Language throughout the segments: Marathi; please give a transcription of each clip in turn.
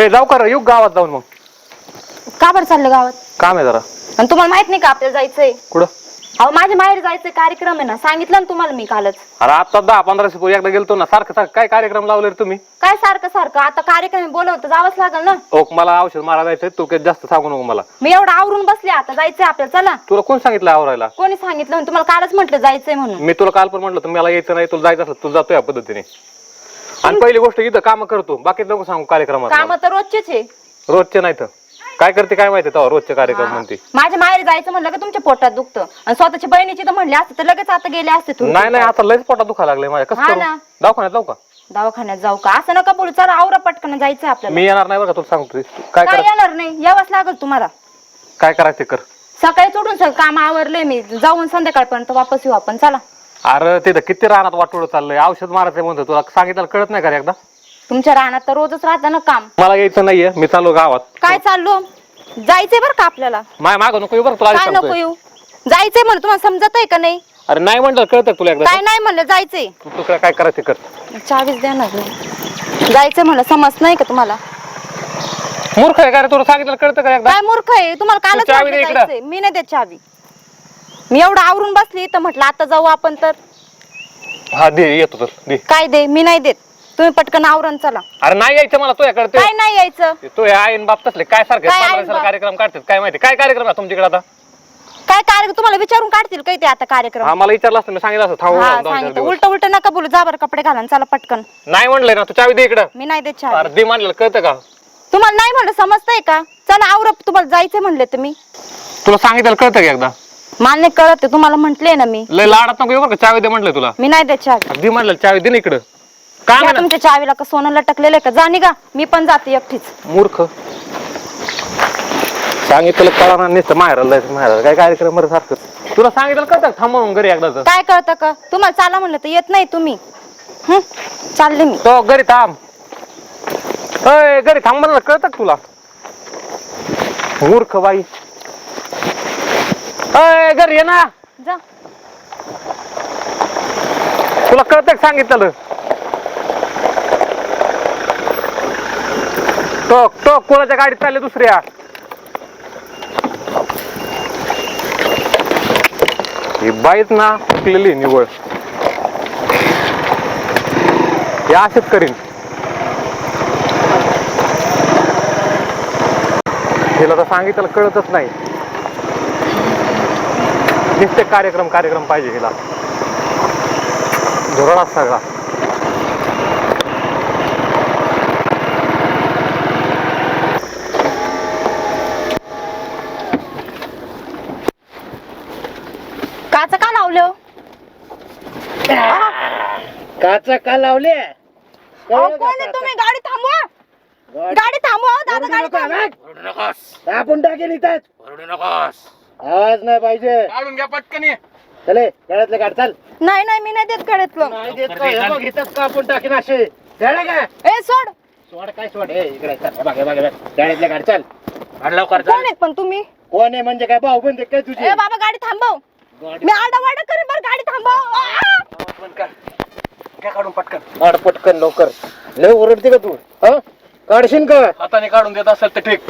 हे जाऊ का रे? येऊ गावात जाऊन मग? का बरं चाललं गावात? काम आहे जरा. आणि तुम्हाला माहीत नाही का आपल्याला जायचंय? कुठं? अहो माझ्या माहेर जायचंय कार्यक्रम आहे ना. सांगितलं ना तुम्हाला मी कालच. अरे आता दहा पंधराशे पूर्वी एकदा गेलतो ना सारखं सारखं काय कार्यक्रम लावले रे तुम्ही? काय सारखं सारखं? आता कार्यक्रम आहे, बोलवतं जावंच लागेल ना. ओ मला औषध मारा जायचंय तू काही जास्त सांगू नको मला. मी एवढं आवरून बसले आता जायचंय आपल्याला चला. तुला कोण सांगितलं आवरायला? कोणी सांगितलं? तुम्हाला कालच म्हटलं जायचंय म्हणून. मी तुला काल पण म्हटलं होतं, मला यायचं नाही तुला जायचं असलं तू जातो या पद्धतीने. आणि पहिली गोष्ट इथं काम करतो. बाकी नको सांगू कार्यक्रमात काम तर रोजचेच आहे. रोजचे नाही तर काय करते काय माहिती तेव्हा रोजचे कार्यक्रम म्हणते. माझ्या माहेर जायचं म्हणलं का तुमच्या पोटात दुखतं. आणि स्वतःच्या बहिणीची तर म्हणले असते तर लगेच आता गेले असते तुम्ही. नाही नाही आता लयच पोटात दुखा लागलंय माझ्या. कसं हा करू? ना. दवाखान्यात जाऊ का? दवाखान्यात जाऊ का? असं नका बोलू. चला आवरा पटकन जायचंय आपल्याला. मी येणार नाही बरं का तुला सांगतो काय काय करा येणार नाही? यावंच लागल तुम्हाला. काय करायचं ते कर. सकाळी उठून सगळं काम आवरलंय मी. जाऊन संध्याकाळपर्यंत वापस येऊ आपण. चला. अरे तिथं किती रानात वाटोळ चाललंय? औषध मारायचं म्हणतो तुला. सांगितलं कळत नाही का रे एकदा? तुमच्या रानात तर रोजच राहतं ना काम. मला यायचं नाहीये. मी चाललो गावात. काय चाललो? जायचंय बरं का आपल्याला? माय माग नको येऊ बरं तुला आधीच काय नको सांगतोय. येऊ? जायचंय म्हणलं तुम्हाला समजत आहे का नाही? अरे नाही म्हणलं कळतं तुला एकदा? काय नाही म्हणलं जायचंय. तू तुला काय करायचं कर. चावीस देणार नाही. जायचंय म्हणलं समज नाही का तुम्हाला? मूर्ख आहे का रे? तुला सांगितलं कळतं का एकदा? काय मूर्ख आहे? तुम्हाला कालच म्हटलं इकडं. जायचंय. मी नाही देत चावी. मी एवढं आवरून बसली तर म्हटलं आता जाऊ आपण तर. हा दे येतो तर दे. काय दे? मी नाही देत. तुम्ही पटकन आवरण चला. अरे नाही यायचं मला तुझ्याकडे ते- काय नाही यायचं? ते तू आईन बाप तसले काय सारखे काय पंधरा आईन दिवसाला बाप? कार्यक्रम काढतात? काय माहिती? काय कार्यक्रम आहे तुमच्याकडे आता? काय कार्यक्रम? तुम्हाला विचारून काढतील काय ते आता कार्यक्रम? हा मला विचारलं असतं मी सांगितलं असतं. थांबू हा दोन चार सांगितलं. दिवस. उलट उलट नका बोलू जा बरं कपडे घाला आणि चला पटकन. नाही म्हणलंय ना तू चावी दे इकडं. मी नाही देत अरे दे मानलेलं कळतं का? तुम्हाला नाही म्हणलं समजतंय का? चला आवर तुम्हाला जायचंय म्हणले तुम्ही. तुला सांगितलं कळतं का एकदा? मला नाही कळत आहे, तुम्हाला म्हंटले ना मी. लय लाडात नको येऊ बरं का? चावी दे म्हटलं तुला. मी नाही देत चावी. अरे दे म्हणलं चावी दे ना इकडं. काय या म्हणा तुमच्या चावीला का सोनं लटकलेलं आहे का? जा निघा मी पण जाते एकटीच. मूर्ख. सांगितलं कळा नुसतं माहेराला जायचं माहेराला काय कार्यक्रम बरं सारखं. तुला सांगितलं कळतं का? थांबवून घरी एकदाच. काय कळतं का? तुम्हाला चाला म्हणलं तर येत नाही तुम्ही. हं? चालले मी. तो घरी थांब. अय घरी थांब म्हणलं कळतं का तुला? मूर्ख बाई. अय घरी ये ना. जा. तुला कळतं सांगितलं तो तो कोणाच्या गाडीत चालले दुसऱ्या? ही बाईच ना चुकलेली निवळ हे असेच करीन. तिला तर सांगितलं कळतच नाही. नुसते कार्यक्रम कार्यक्रम पाहिजे हिला. धोरणात सगळा. काच का लावलं? काचा का लावले? अहो, कोण आहे तुम्ही? गाडी थांबवा. गाडी थांबवा दादा गाडी थांबवा आपण टाकेल इथं आवाज नाही पाहिजे. काढून घ्या पटकन चले गळ्यातले काढ चाल. नाही नाही मी नाही देत गाड्यातलं नाही देत का? हे बघ, इथंच का आपण टाकेन असे चढे का ए सोड. सोड काय सोड? हे इकडे चल हे बघ हे बघ हे बघ. गळ्यातले काढ चल. काढ लवकर कोण चल आहेत पण तुम्ही? कोण आहे म्हणजे काय भाऊ पण काय तुझे? ए बाबा गाडी थांबव. मी आडा वाडा करेन बरं गाडी थांबव. आ! काढून पटकन. काढ पटकन लवकर. लय ओरडते का तू? हा? काढशील का? हाताने काढून देत असेल तर ठीक.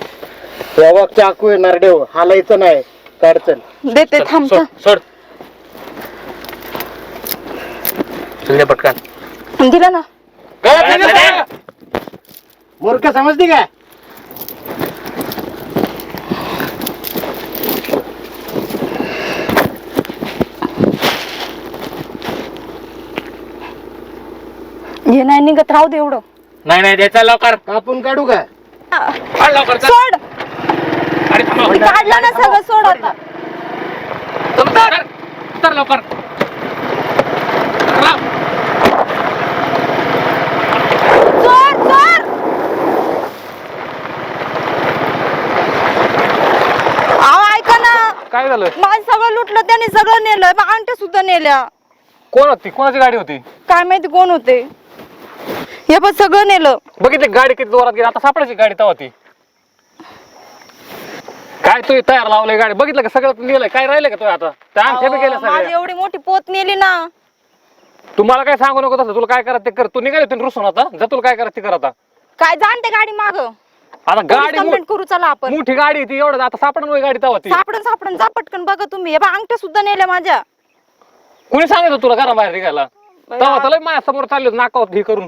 चाकू आहे नरडेव हालायचं नाही. काढ चल देते थांबता सोड सोड. चल दे पटकन. दिलं ना. मूर्ख समजते काय? हे नाही निघत राहू दे एवढं. नाही नाही द्यायचा लवकर. कापून काढू का? आ, काढ लवकर चल. सोड. मी काढलं ना सगळं सोड आता. चल, उतर. उतर लवकर. अहो ऐका ना. काय झालं? माझं सगळं लुटलं त्याने सगळं नेलं अंगठ्या सुद्धा नेल्या. कोण होती? कोणाची गाडी होती? काय माहिती कोण होते? हे पण सगळं नेलं. बघितली गाडी किती जोरात गेली? आता सापडायची गाडी तेव्हा ती. काय तू तयार लावलंय गाडी? बघितलं का सगळं लिहिलंय? काय राहिलं का तू आता? त्या अंगठ्या बी गेल्या अहो, माझी सगळ्या. एवढी मोठी पोत नेली ना. तुम्हाला काय सांगू नको तसं? तुला काय करायचं ते कर. तू निघाले रुसून आता? जा तुला काय करायचं ते कर आता. काय जाणते गाडी माग? आता गाडी कंप्लेंट करू चला आपण. मोठी गाडी आहे ती एवढं आता. सापडून गाडी तेव्हा ती. सापडून सापडून जा पटकन बघा तुम्ही. हे बघ अंगठ्या सुद्धा नेल्या माझ्या. कुणी सांगितलं तुला घरा बाहेर निघायला तेव्हा तर लय माझ्यासमोर चालले नाकावत हे करून.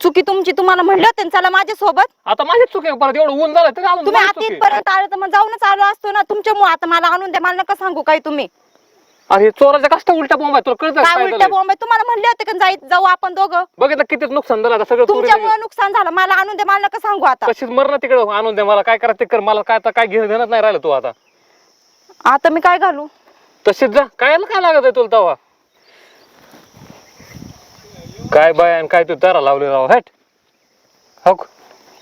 चुकी तुमची तुम्हाला म्हणलं होतं ना, चला माझ्या सोबत आता माझी चुकी परत एवढं ऊन झालं तरी अजून तुम्ही आता चुकी आहे. इथपर्यंत आले तर मग जाऊनच आलो असतो ना तुमच्यामुळे आता मला आणून द्या मला नका सांगू काय तुम्ही. अरे चोराच्या कष्ट उलट्या बॉम्ब आहे? तुला कळतं का काय काय उलट्या झालंय? बॉम्बे तुम्हाला म्हणले होते का जाई जाऊ आपण दोघं? बघितलं किती नुकसान झालं आता सगळं तुमच्यामुळे नुकसान झालं मला आणून द्या मला नका सांगू आता. तशीच मर ना तिकडे आणून दे मला काय करा ते कर मला काय आता काय घेणं देणं नाही राहिलं तू आता. आता मी काय घालू? तशीच जा. काय काय लागत आहे तुला तवा? काय बाय आणि काय तू तारा लावले राव हट. हो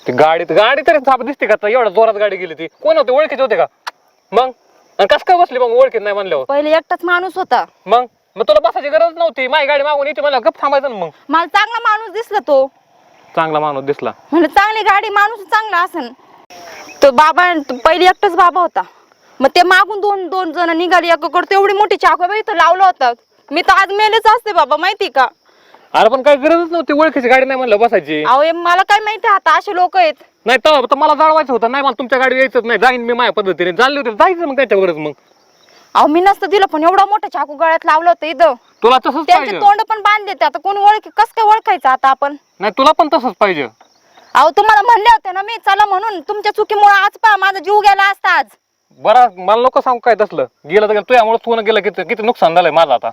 ती गाडी गाडी तरी थाप दिसते का आता? एवढ्या जोरात गाडी गेली ती. कोण होते? ओळखीचे होते का? मग? आणि कस काय बसली मग ओळखीत नाही म्हणल्यावर? पहिले एकटाच माणूस होता. मग? मग तुला बसायची गरज नव्हती. माझी गाडी मागून येते मला गप थांबायचं ना मग. मला चांगला माणूस दिसला तो. चांगला माणूस दिसला. म्हणजे चांगली गाडी माणूस चांगला असन. तो बाबा तो पहिले एकटाच बाबा होता. मग ते मागून दोन दोन जण निघाली एकाकडे तेवढी मोठी चाकू बाई इथं लावलं होतं. मी तर आज मेलेच असते बाबा माहिती का? अरे पण काय गरजच नव्हती ओळखीची गाडी नाही म्हणलं बसायची. अहो हे मला काय माहिती आता असे लोक आहेत. नाही तेव्हा तर मला जाळवायचं होतं नाही मला तुमच्या गाडी यायचंच नाही जाईन मी माझ्या पद्धतीने. चालली होती जायचं मग त्याच्यावरच मग. अहो मी नसतं दिलं पण एवढा मोठा चाकू गळ्यात लावलं होतं इथं. तुला तसंच त्यांचे पाहिजे. तोंड पण बांधले ते आता कोणी ओळखी कस काय ओळखायचं आता आपण? नाही तुला पण तसंच पाहिजे. अहो तुम्हाला म्हणले होते ना मी चला म्हणून तुमच्या चुकीमुळे आज पहा माझा जीव गेला असता आज. बरं मला नको सांगू काय तसलं. गेलं तर गेलं तुझ्यामुळे तू गेलं किती किती नुकसान झालंय माझं आता.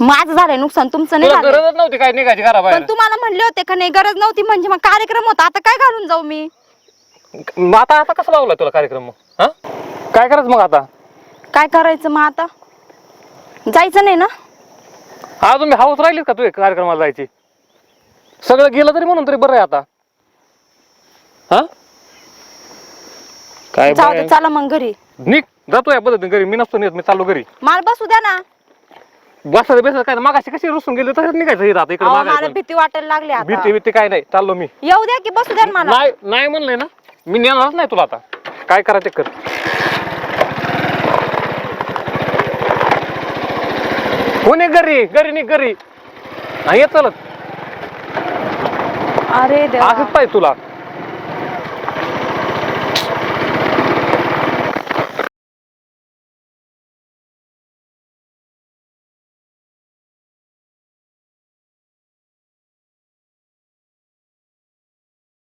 माझं झालंय नुकसान तुमचं नाही तुला झालं गरजच नव्हती काय निघायची पण तुम्हाला म्हणले होते का नाही गरज नव्हती म्हणजे मग कार्यक्रम होता आता काय घालून जाऊ मी? मग आता आता कसं लावला तुला कार्यक्रम मग? हा? काय करायचं मग आता? काय करायचं मग आता? जायचं नाही ना? अजून मी हाऊस राहिलीस का तू कार्यक्रमाला जायची? सगळं गेलं तरी म्हणून तरी बरं आहे आता. हा? काय जाऊ बाय- चला मग घरी. निघ जातो या पद्धतीने घरी. मी नसतो नेत मी चाललो घरी. मला बसू द्या ना. बसायचं बेसायचं काय मागाशी कशी रुसून गेली तसंच निघायचं आता इकडे अहो, मला मागायचं भीती वाटायला लागली आता. भीती भीती काय नाही. चाललो मी. येऊ द्या की बसू द्या ना मला. नाही नाही म्हणलंय ना. मी नेणारच नाही तुला आता. काय करायचं कर. कोणी घरी? घरी नाही घरी. हा, ये चलत. अरे देवा. असंच पाहिजे तुला.